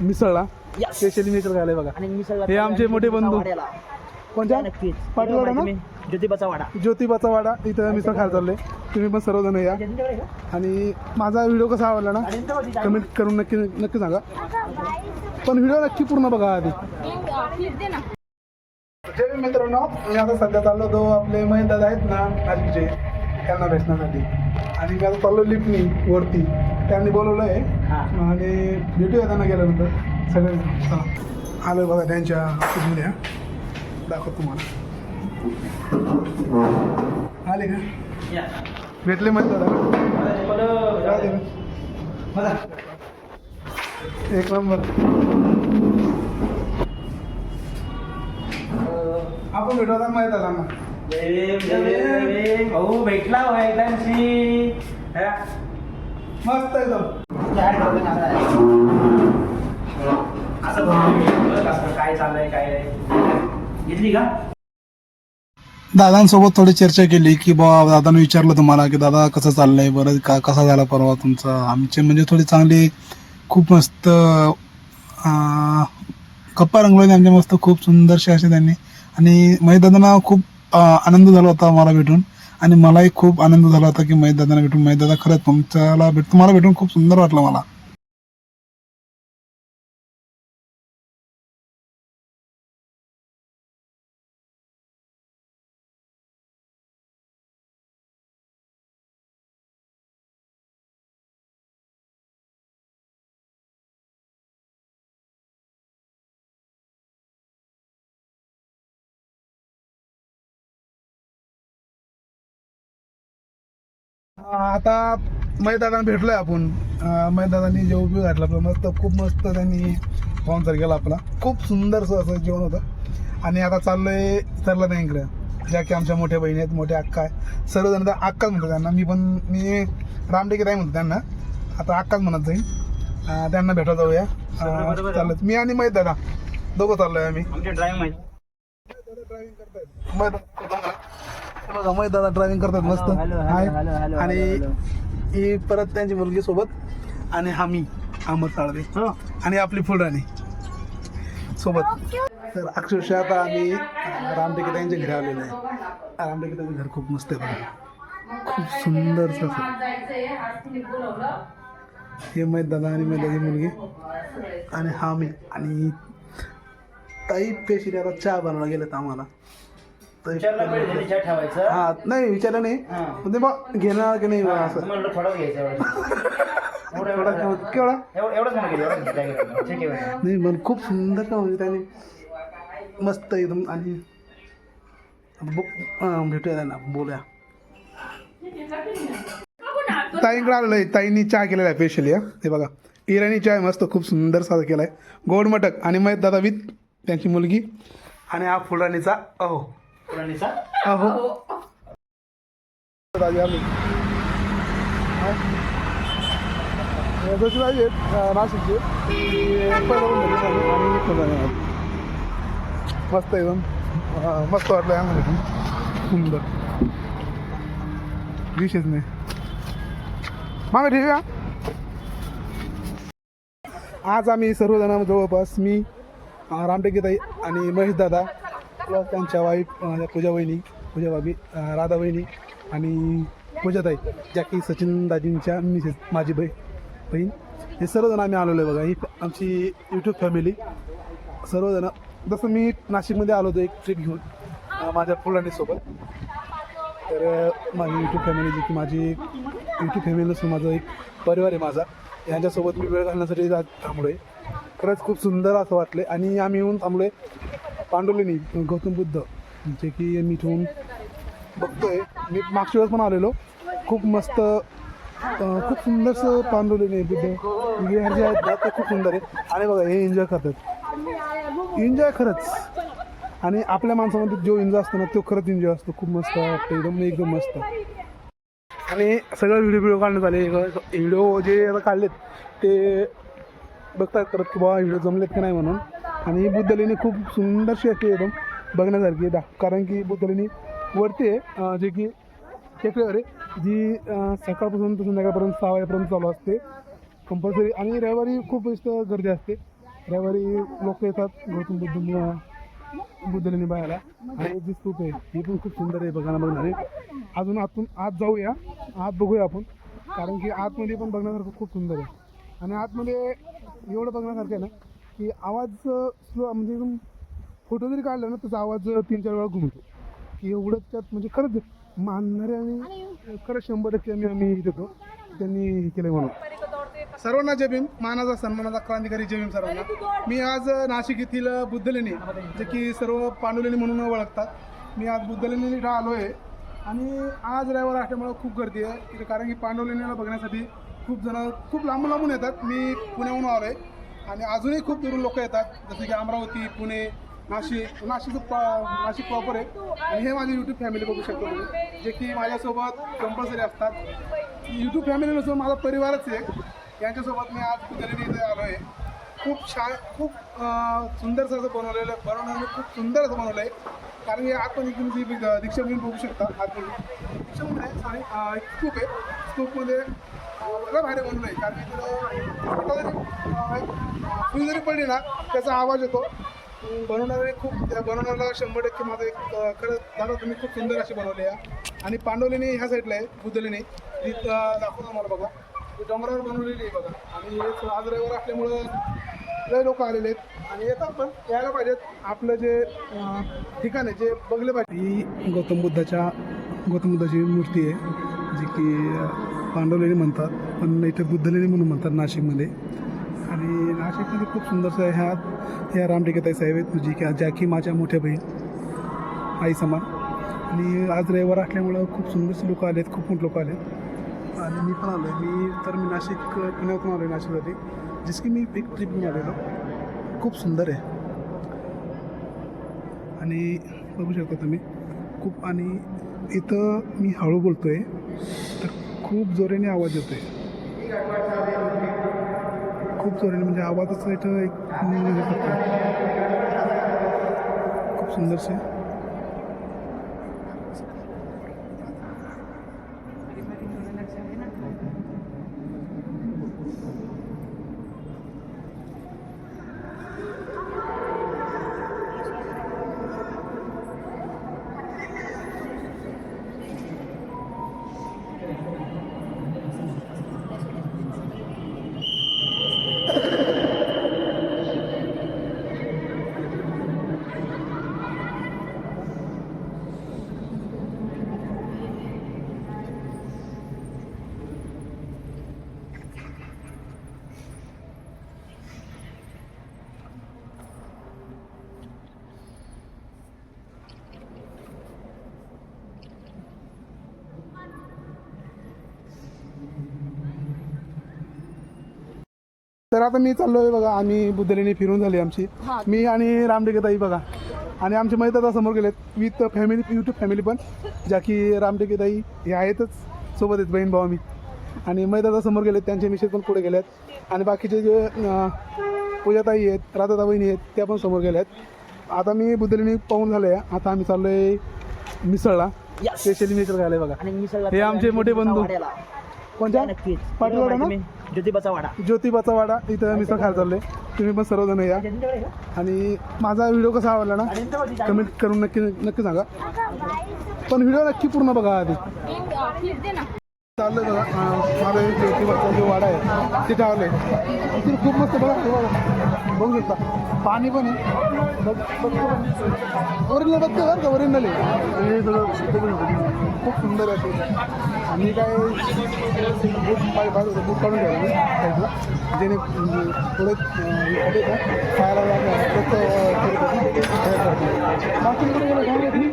मिसळला. स्पेशली मिसळ खायला बघा. आणि मिसळ हे आमचे मोठे बंधू. कोणत्या नक्कीच. पाटीलवाडा ना? ज्योतिबाचा वाडा ज्योतिबाचा वाडा इथं मिसळ खायला चालले तुम्ही पण सर्वजण या. आणि माझा व्हिडिओ कसा आवडला ना? कमेंट करून नक्की नक्की सांगा. पण व्हिडिओ नक्की पूर्ण बघा आधी. जय भीम मित्रांनो मी आता सध्या चाललो होतो आपले महेश दादा आहेत ना नाशिकचे त्यांना भेटण्यासाठी. आणि मी आता चाललो लिफ्टनी वरती. त्यांनी बोलवलं आहे हा. आणि भेटूया त्यांना गेल्यानंतर. सगळे चला. आलो बघा त्यांच्या ऑफिसमध्ये हा. दाखवतो तुम्हाला. आले का? भेटले महेश दादा. एक नंबर. आपण भेटू आता माहीत आला ना भाऊ भेटला हो एकदमशी मस्त एकदम. असं बघ असं काय चाललंय काय नाही. घेतली का? दादांसोबत थोडी चर्चा केली की बा दादाने विचारलं तुम्हाला की दादा कसं चाललंय? बरं का कसा झाला परवा तुमचा? आमचे म्हणजे थोडी चांगली खूप मस्त अं, गप्पा रंगवले आमच्या मस्त खूप सुंदरसे असे त्यांनी. आणि दादांना खूप आनंद झाला होता मला भेटून. आणि मलाही खूप आनंद झाला होता की मैदादाना भेटून. मैदादा खरंच तुमच्याला भेट तुम्हाला भेटून खूप सुंदर वाटलं मला. आता मैदाना भेटलोय आपण. मैदानाने जेवण बी घातलं आपलं मस्त खूप मस्त त्यांनी स्पॉन्सर केला आपला. खूप सुंदरसं असं जेवण होतं. आणि आता चाललोय सरला त्यांकडे ज्या की आमच्या मोठ्या बहिणी आहेत मोठ्या अक्का आहे सर्वजण तर अक्काच म्हणतो त्यांना. मी पण मी रामटेके ताई म्हणतो त्यांना. आता अक्काच म्हणत जाईन. अं, त्यांना भेटा जाऊया. चालत मी आणि मैद दादा. दोघं चाललोय आम्ही. ड्राईव्ह माहिती बघा मैद दादा ड्रायव्हिंग करतात मस्त. हाय. आणि. ही परत त्यांची मुलगी सोबत आणि हा मी अहमद साळवे. हो. आणि आपली फुलराणी सोबत. तर अक्षरशः आता आम्ही रामटेके त्यांच्या घरी आलेलो आहे. रामटेके त्यांचं घर खूप मस्त आहे बघा. खूप सुंदर हे मैद दादा आणि मैदाची मुलगी. आणि हा मी. आणि ताई पेशी आता चहा बनवायला गेलेत आम्हाला. विचारलं पाहिजे त्यांनी चहा ठेवायचं. हा नाही विचारलं नाही. हा. पण ते बघ घेणार की नाही बा असं. म्हणलं थोडं घ्यायचं एवढं एवढं केवढा एवढं केवढा एवढं- एवढंच म्हणा की एवढंच घ्यायचं, काय करायचं? ठीक आहे नाही पण खूप सुंदर का म्हणजे त्याने मस्त एकदम आणि बो- अं, भेटूया त्यांना बोलूया. ताईंकडे आलेलो आहे. ताईंनी चहा केलेला आहे स्पेशली हा. हे बघा. इराणी चहा आहे मस्त खूप सुंदर साधा केला आहे गोड मटक आणि महेश दादा विथ त्यांची मुलगी आणि हा फुलराणीचा अहो. पुराणीचा? अहो. दादी आम्ही. हा? हे आहेत नाशिकचे. भेटले आम्ही आणि फुलराणी आहेत. मस्त एकदम मस्त वाटलं आम्हाला सुंदर. विशेष नाही. मागे ठेवूया आज आम्ही सर्वजण जवळपास मी रामटेकीताई आणि महेश दादा प्लस त्यांच्या वाईफ पूजा वहिनी पूजा भाभी राधा वहिनी आणि पूजाताई ज्या की सचिन दाजींच्या मिसेस माझी बहीण बहीण. हे सर्वजण आम्ही आलेलो आहे बघा. ही आमची यूट्यूब फॅमिली सर्वजण जसं मी नाशिकमध्ये आलो होतो एक ट्रिप घेऊन माझ्या फुलांनीसोबत तर माझी यूट्यूब फॅमिली जी की माझी यूट्यूब फॅमिली नसून माझा एक परिवार आहे माझा. यांच्यासोबत मी वेळ घालण्यासाठी थांबलो आहे खरंच खूप सुंदर असं वाटलं आणि आम्ही येऊन थांबलो आहे पांडुलिनी गौतम बुद्ध जे की मी इथून बघतोय. मी मागच्या वेळेस पण आलेलो. खूप मस्त खूप सुंदरसं पांडुलिनी बुद्ध विहार जे आहेत ना ते खूप सुंदर आहे आणि बघा हे एन्जॉय करतात. एन्जॉय खरंच. आणि आपल्या माणसामध्ये जो एन्जॉय असतो ना तो खरंच एन्जॉय असतो. खूप मस्त वाटतं. एकदम एकदम मस्त. आणि सगळं व्हिडिओ व्हिडिओ काढण्यात आले. व्हिडिओ जे आता काढलेत ते बघतात करत की बाबा व्हिडिओ जमलेत की नाही? म्हणून. आणि ही बुद्धलेणी खूप सुंदरशी अशी एकदम बघण्यासारखी आहे. दा- कारण की बुद्धलेणी वरती आहे जे की टेकडीवर आहे जी सकाळपासून ते संध्याकाळपर्यंत सहा वाजेपर्यंत चालू असते. कंपल्सरी आणि रविवारी खूप जास्त गर्दी असते. रविवारी लोक येतात गौतम बुद्ध बुद्धलेणी बायाला आणि जी स्तूप आहे ही पण खूप सुंदर आहे बघायला बघणारे. अजून आतून आत जाऊया. आत बघूया आपण. कारण की आतमध्ये पण बघण्यासारखं खूप सुंदर आहे. आणि आतमध्ये एवढं बघण्यासारखं आहे ना की आवाज स्लो म्हणजे एकदम फोटो जरी काढला ना त्याचा आवाज तीन चार वेळा घुमतो. की एवढं त्यात म्हणजे खरंच मानणारे आणि शंभर टक्के आम्ही आम्ही देतो. त्यांनी हे केलं म्हणून. सर्वांना जय भीम. मानाचा सन्मानाचा क्रांतिकारी जय भीम सर्वांना. मी आज नाशिक येथील बुद्धलेणी जे की सर्व पांडुलेणी म्हणून ओळखतात. मी आज बुद्धलेणी इथं आलो आहे आणि आज रविवार असल्यामुळं खूप गर्दी आहे. कारण की पांडुलेणीला बघण्यासाठी खूप जण खूप लांबून लांबून येतात. मी पुण्याहून आलो आहे आणि अजूनही खूप दुरून लोक येतात. जसे की अमरावती पुणे नाशिक नाशिक नाशिक प्रॉपर आहे. आणि हे माझी यूट्यूब फॅमिली बघू शकतो तुम्ही. जे की माझ्यासोबत कंपल्सरी असतात. यूट्यूब फॅमिली नसून माझा परिवारच आहे. यांच्यासोबत मी आज कुठेतरी इथे आलो आहे खूप छान खूप सुंदरसं असं बनवलेलं आहे बनवण्याने म्हणजे खूप सुंदर असं बनवलं आहे कारण की आतमध्ये तुम्ही दीक्षा दी- बघू शकता आतमध्ये. दीक्षाभूमी नाही सॉरी एक स्तूप आहे. स्तूपमध्ये सगळं भारी म्हणून आहे कारण की तिथं जरी पडली ना त्याचा आवाज येतो. बनवणारे खूप त्या बनवण्याला शंभर टक्के माझं एक अं, खरं दादा तुम्ही खूप सुंदर अशी बनवली आहे आणि पांडवलेणी ह्या साईडला आहे बुद्धलेणी ती दाखवतो मला बघा. ती डोंगरावर बनवलेली आहे बघा. आणि आज रविवार असल्यामुळं लय लोक आलेले आहेत. आणि येतात पण यायला पाहिजेत. आपलं जे ठिकाण आहे जे बघले पाहिजे. ही गौतम बुद्धाच्या गौतम बुद्धाची मूर्ती आहे जी की पांडवलेणी म्हणतात पण इथे बुद्धलेणी म्हणून म्हणतात नाशिकमध्ये. आणि नाशिकमध्ये खूप सुंदरसं आहे. ह्या ह्या रामटेकेताई साहेब आहेत जी की ज्या की माझ्या मोठ्या बहीण आई समान. आणि आज रविवार असल्यामुळं खूप सुंदरसे लोक आहेत खूप मोठे लोक आले आहेत आणि मी पण आलो आहे मी तर मी नाशिक पुण्यातून आलो आहे नाशिकमध्ये. जसं की मी एक ट्रिप घेऊन आलेलो. खूप सुंदर आहे. आणि बघू शकता तुम्ही खूप आणि इथं मी हळू बोलतो आहे खूप जोरेने आवाज येतो आहे खूप जोरेने म्हणजे आवाजच इथं एक खूप सुंदरसे तर आता मी चाललो आहे बघा आम्ही बुद्धलेणी फिरून झाली आमची. मी आणि रामटेकेताई बघा. आणि आमचे आता समोर गेलेत. विथ फॅमिली यूट्यूब फॅमिली पण ज्या की रामटेकेताई हे आहेतच. सोबत आहेत बहीण भाऊ आम्ही. आणि आता समोर गेलेत त्यांचे मिसेस पण पुढे गेलेत. आणि बाकीचे जे अं, पूजाताई आहेत राधाता बहिणी आहेत त्या पण समोर गेल्यात आता मी बुद्धलेणी पाहून झालं आहे आता आम्ही चाललो आहे मिसळला. Yes. स्पेशली मिसळ खायला बघा. आणि हे आमचे मोठे बंधू. वाड्याला. कोणत्या? नक्कीच. पाटीलवाडा ना? तुम्ही ज्योतिबाचा वाडा. ज्योतिबाचा वाडा. इथं मिसळ खायला चाललोय तुम्ही पण सर्वजण या? आणि माझा व्हिडिओ कसा आवडला ना. कमेंट करून नक्की नक्की सांगा. पण व्हिडिओ नक्की पूर्ण बघा आधी. चाललं बघा. अं, माझा एक ज्योतिबाचा जो वाडा आहे तिथे आलोय. तिथे खूप मस्त बघा. हे बघा बघू शकता. पाणी पण आहे. बघ ओरिजिनल बघतो बरं का? ओरिजिनल आहे. हे सगळं. खूप सुंदर आहे ते. आणि काय बूट माझ्या बाजूला बूट काढून घ्यायला मी साईडला जेणे पुढे खायला लागणार बाकी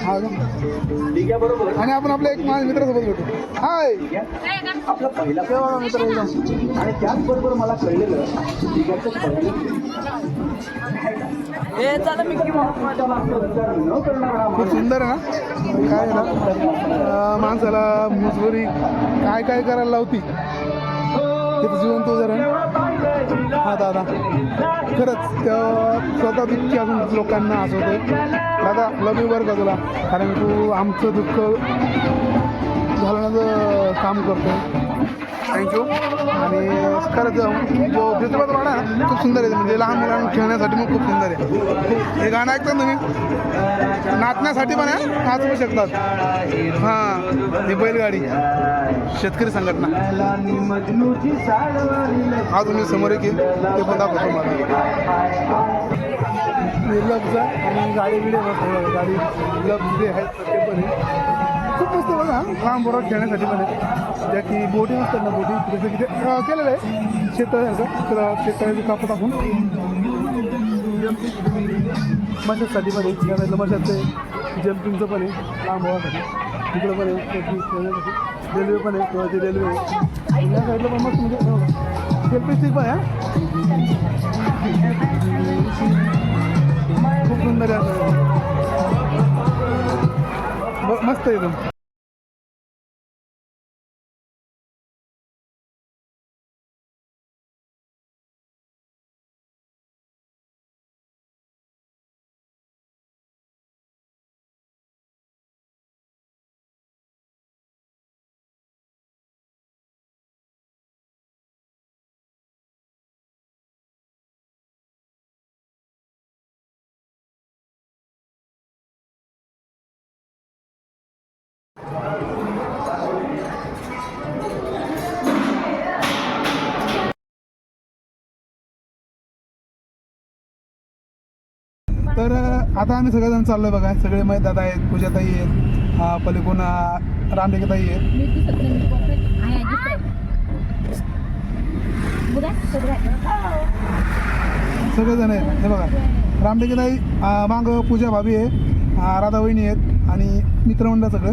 आणि आपण आपल्या एक माझ्या मित्रासोबत भेटू. हाय. आपला पहिला तेव्हा मित्र एकदम आणि त्याचबरोबर मला कळलेलं दिग्याचं पहिलं खूप सुंदर आहे ना? काय ना? माणसाला मजबुरी काय काय करायला लावती? तिथं जिवंत उदाहरण हा दादा. खरंच स्वतः दुःखी अजून लोकांना हसवतोय दादा लव यू बरं का तुला? कारण तू आमचं दुःख घालण्याचं काम करतो थँक्यू आणि खरंच जो ज्योतिबाचा वाडा आहे ना, खूप सुंदर आहे. म्हणजे लहान मुलांना खेळण्यासाठी मग खूप सुंदर आहे. खूप हे गाणं ऐकतात तुम्ही? नाचण्यासाठी पण आहे नाचवू शकतात. हां ही बैलगाडी. शेतकरी संघटना. हा तुम्ही समोर एक येईल ते पण दाखवतो मला लग्जा आणि गाडी बिडी आहे गाडी लग जे आहेत ते पण आहे. खूप मस्त बघा. हा. लहान बरोबर खेळण्यासाठी पण आहे. ज्या की बोटिंग असतात ना बोटिंग जसं की ते केलेलं आहे. शेततळ्याचं तर शेततळ्याची कापं टाकून. मशासाठी पण आहे. या साईडला मशाचं जम्पिंगचं पण आहे. लहान बोरासाठी तिकडं पण आहे. खेळण्यासाठी. रेल्वे पण आहे. किंवा ती रेल्वे आहे. या साईडला पण मस्त म्हणजे हो. सेल्फी स्टिक पण आहे खूप सुंदर आहे. असं ब- तर आता आम्ही सगळेजण चाललोय बघा. सगळे महेश दादा आहेत पूजाताई आहेत अं, रामटेकेताई आहेत. मी दिसत नाही मी perfect आहे, दिसतंय. बघा, सगळं आहे. सगळेजण आहेत. हे बघा. रामटेकेताई मागं पूजा भाभी आहे राधा वहिनी आहेत आणि मित्रमंडळ सगळं.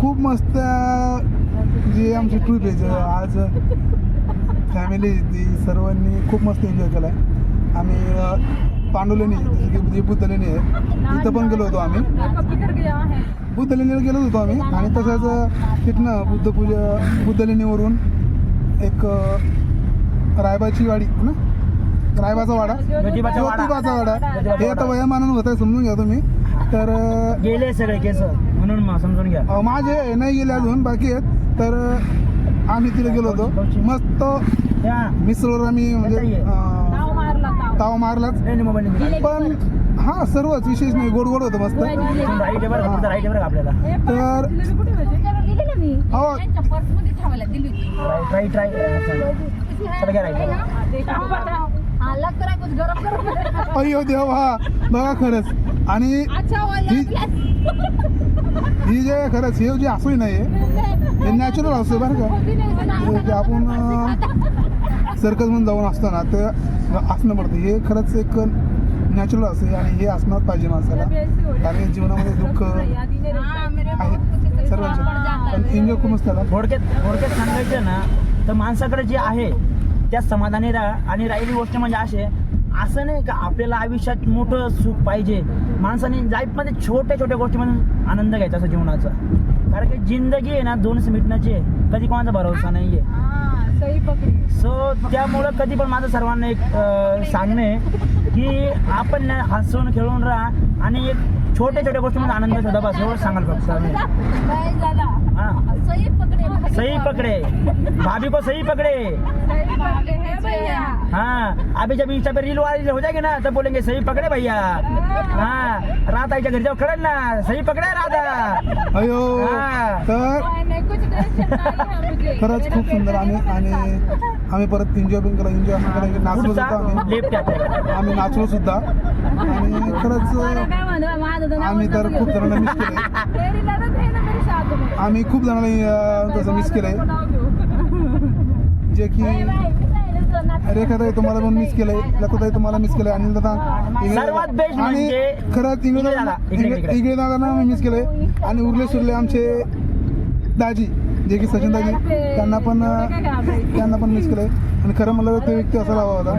खूप मस्त जी आमची ट्रिप आहे ज- आज फॅमिली ती सर्वांनी खूप मस्त एन्जॉय केला आहे आम्ही पांडुलेणी जी बुद्धलेणी आहे तिथं पण गेलो होतो आम्ही. बुद्धलेणीला गेलो होतो आम्ही. आणि तसंच तिथनं बुद्धपूजा बुद्धलेणीवरून एक रायबाची गाडी है ना? रायबाचा वाडा. ज्योतिबाचा वाडा. वाडा. हे आता वयामानानं होत आहे समजून घ्या तुम्ही. तर गेले सगळे केस. समजून घ्या. माझे नाही गेले अजून बाकी आहेत. तर आम्ही तिथे गेलो होतो. मस्त मिसळवर आम्ही म्हणजे अं, ताव मारलाच. नाही नाही, मोबाईल नाही. पण हा सर्वच विशेष नाही गोड गोड होतं मस्त. इथून राईट आहे बरं का? फक्त राईट आहे बरं का आपल्याला? तर त्याच्यावर दिली ना मी. हो. त्यांच्या पर्समध्ये ठेवायला दिली होती. राईट राईट राईट चला घ्या राईट हा, लग करा कुछ गरम गरम अय्यो देवा बघा खरंच. आणि अच्छा वाला ही- ही जे खरंच हे जे असोय नाही हे नॅचरल असो बरं का. हे जे आपण सर्कस म्हणून जाऊन असताना ते असणं पडतं. हे खरंच एक नॅचरल असते आणि हे असणंच पाहिजे माणसाला. कारण जीवनामध्ये दुःख आहे सर्वांचे. पण एन्जॉय खूप मस्त झाला थोडक्यात थोडक्यात सांगायचं ना तर माणसाकडे जे आहे त्या समाधानी राहा आणि राहिली गोष्ट म्हणजे असे असं नाही का आपल्याला आयुष्यात मोठं सुख पाहिजे. माणसाने लाईफमध्ये छोट्या छोट्या गोष्टीमधून आनंद घ्यायचा असं जीवनाचा. कारण की जिंदगी आहे ना दोनच मिटण्याची आहे. कधी कोणाचा भरोसा नाही आहे सो त्यामुळं कधी पण माझं सर्वांना एक सांगणं की आपण हसून खेळून राहा. आणि एक छोट्या छोट्या गोष्टीमध्ये आनंद शोधा बस एवढं सांगाल फक्त. हां. सही पकडे. सही पकड़े भाभी को सही पकड़े. है. अभी जब इंस्टा पे रील वायरल हो जाएगी ना तब बोलेंगे सही पकड़े भैया. हाँ. रात आईच्या घरी जाऊ खरं ना सही पकड़े राधा. अयो. तर खरंच खूप सुंदर आणि आणि आम्ही परत एन्जॉय पण केला एन्जॉय असं केला की नाचलो सुद्धा आम्ही. आम्ही नाचलो सुद्धा. आणि खरंच आम्ही तर खूप जणांना मिस केलंय. आम्ही खूप जणांना तसं मिस केलंय. जे की रेखाताई तुम्हाला पण मिस केलंय. लताताई तुम्हाला मिस केलंय. अनिल दादा सर्वात best आणि म्हणजे- खरंच दादा दादा, इकडे, दादांना मी मिस केलंय. आणि उरले सुरले आमचे दाजी जे की सचिन दाजी त्यांना पण त्यांना पण मिस केलंय. आणि खरं मला ते व्यक्ती असायला हवा होता.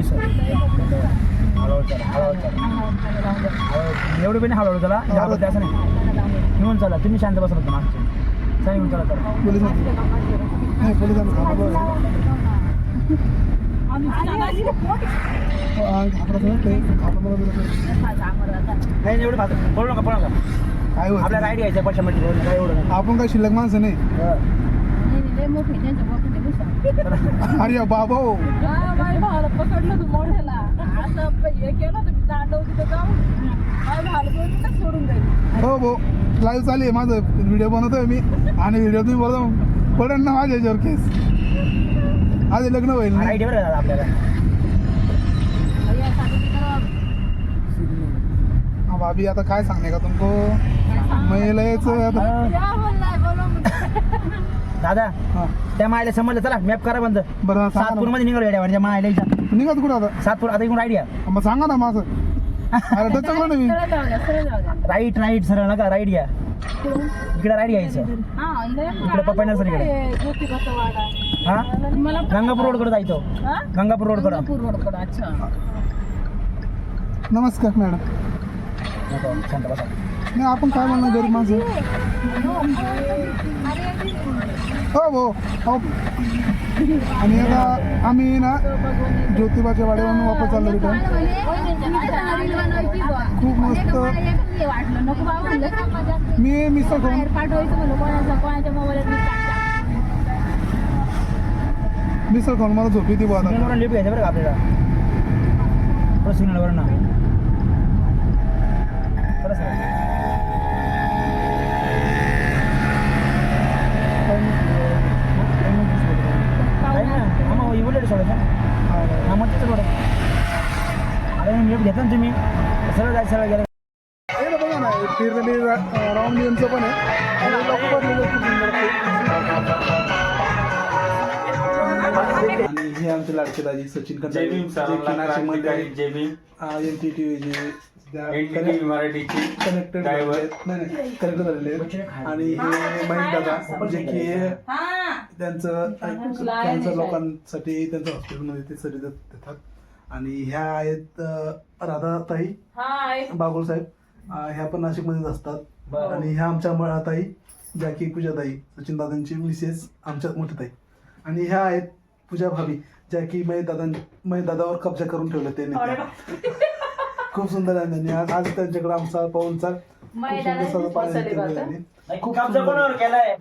चला, हळूहळू चला. हळूहळू. एवढे पण नाही हळूहळू चला. घाबरते असं नाही. घेऊन चला. तुम्ही शांत बसला होता मागचे. चला घेऊन चला चला पोलीस नाही एवढं फास्ट पळू नका पळू नका. काय होत? आपल्याला राईड घ्यायचं पाचशे मीटर काय एवढं. आपण काय शिल्लक माणसं नाही. अरे बाबा. हो. पकडलं तू मोठ्याला असं हे. केलं तुम्ही तांडव तिथं जाऊन काय झालं कोणी सोडून जाईल हो भाऊ लाईव्ह चालू आहे माझं. व्हिडिओ बनवतोय मी. आणि व्हिडिओ तुम्ही बोलतो पडेल ना माझ्या याच्यावर केस आधी लग्न होईल ना? बरं आपल्याला. हा, भाभी आता काय सांगणे का तुमको? महिलाच आता दादा हा. त्या मायला समजलं चला मॅप करा बंद. बरं सांगा सातपूर ना. मध्ये निघाल म्हणजे मायला इथं. निघा कुठं आता? सातपूर आता इकडून राईड या. मग सांगा ना माझं. अरे टचकलं ना मी. सरळ जाऊ द्या सरळ जाऊ द्या. राईट राईट सरळ नका राईड घ्या इकडे राईड घ्यायचं हा इकडे पप्पा नर्सरीकडे. ज्योतिबाचा वाडा हा? मला गंगापूर रोडकडे जायचं. हा? गंगापूर रोडकडे. गंगापूर रोडकडे अच्छा. नमस्कार मॅडम. शांत बसा. नाही आपण काय म्हणणार गरीब माझं हो हो हो. आणि आता आम्ही ना ज्योतिबाच्या वाड्यावरून वापस चाललो रिटर्न खूप मस्त. मी मिसळ खाऊन मिसळ खाऊन मला झोपी ती बुवा लिफ्ट घ्यायचं बरं का आपल्याला? घेता ना तुम्ही. सरळ जायचं सरळ गेलं. हे ना बघा ना फिरलेली राऊंड गेमचं पण आहे. आणि लोक भरलेले खूप सुंदर आणि हे आमचे लाडके दाजी सचिन जय भीम सरांना क्रांतिकारी जय Bhim. N T T V NTT मराठीची कनेक्टेड driver. नाही नाही कनेक्ट झालेले आहेत. आणि हे महेश दादा जे की त्यांचं कॅन्सर लोकांसाठी त्यांचं हॉस्पिटलमध्ये ते सर्व्हिस देतात. आणि ह्या आहेत अं, राधाताई हाय बागुल साहेब. अं, ह्या पण नाशिकमध्येच असतात. आणि ह्या आमच्या मळाताई ज्या की पूजाताई सचिन दादांची मिसेस आमच्या मोठ्या ताई आणि ह्या आहेत पूजा भाभी ज्या की महेश दादा दादावर कब्जा करून ठेवलं त्यांनी खूप सुंदर आहे त्यांनी. आज आज त्यांच्याकडे आमचा पाहूनचा खूप सुंदर. खूप कब्जा कोणावर केलाय?